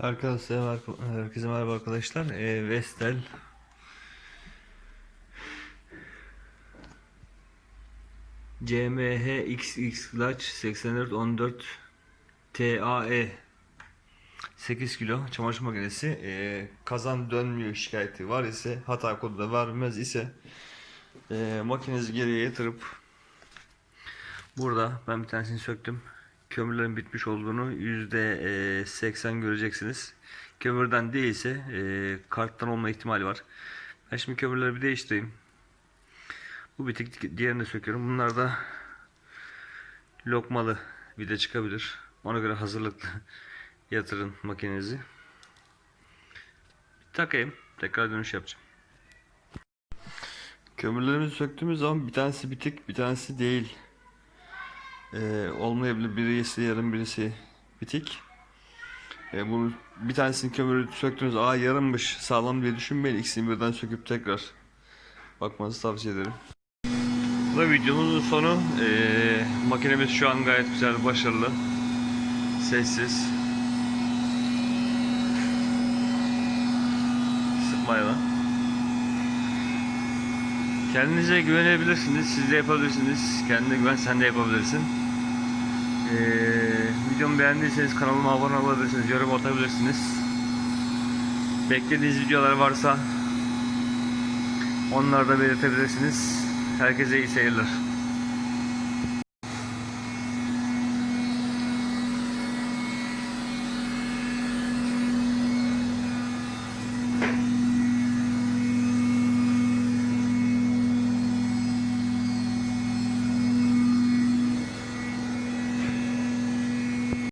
Arkadaşlar, herkese merhaba arkadaşlar. Ee, Vestel. CMH XX Clutch 8414 TAE 8 kilo çamaşır makinesi. Ee, kazan dönmüyor şikayeti var ise hata kodu da vermez ise e, makinenizi geriye yatırıp burada ben bir tanesini söktüm kömürlerin bitmiş olduğunu yüzde 80 göreceksiniz. Kömürden değilse e, karttan olma ihtimali var. Ben şimdi kömürleri bir değiştireyim. Bu bitik diğerini de söküyorum. Bunlar da lokmalı bir de çıkabilir. Ona göre hazırlıklı yatırın makinenizi. Takayım. Tekrar dönüş yapacağım. Kömürlerimizi söktüğümüz zaman bir tanesi bitik bir tanesi değil ee, olmayabilir. Birisi yarım birisi bitik. Ee, bunu bir tanesinin kömürü söktüğünüz aa yarımmış sağlam diye düşünmeyin. İkisini birden söküp tekrar bakmanızı tavsiye ederim. Bu da videomuzun sonu. Ee, makinemiz şu an gayet güzel başarılı. Sessiz. Sıkmayla kendinize güvenebilirsiniz siz de yapabilirsiniz. Kendine güven sen de yapabilirsin. Ee, videomu beğendiyseniz kanalıma abone olabilirsiniz yorum atabilirsiniz. Beklediğiniz videolar varsa onları da belirtebilirsiniz. Herkese iyi seyirler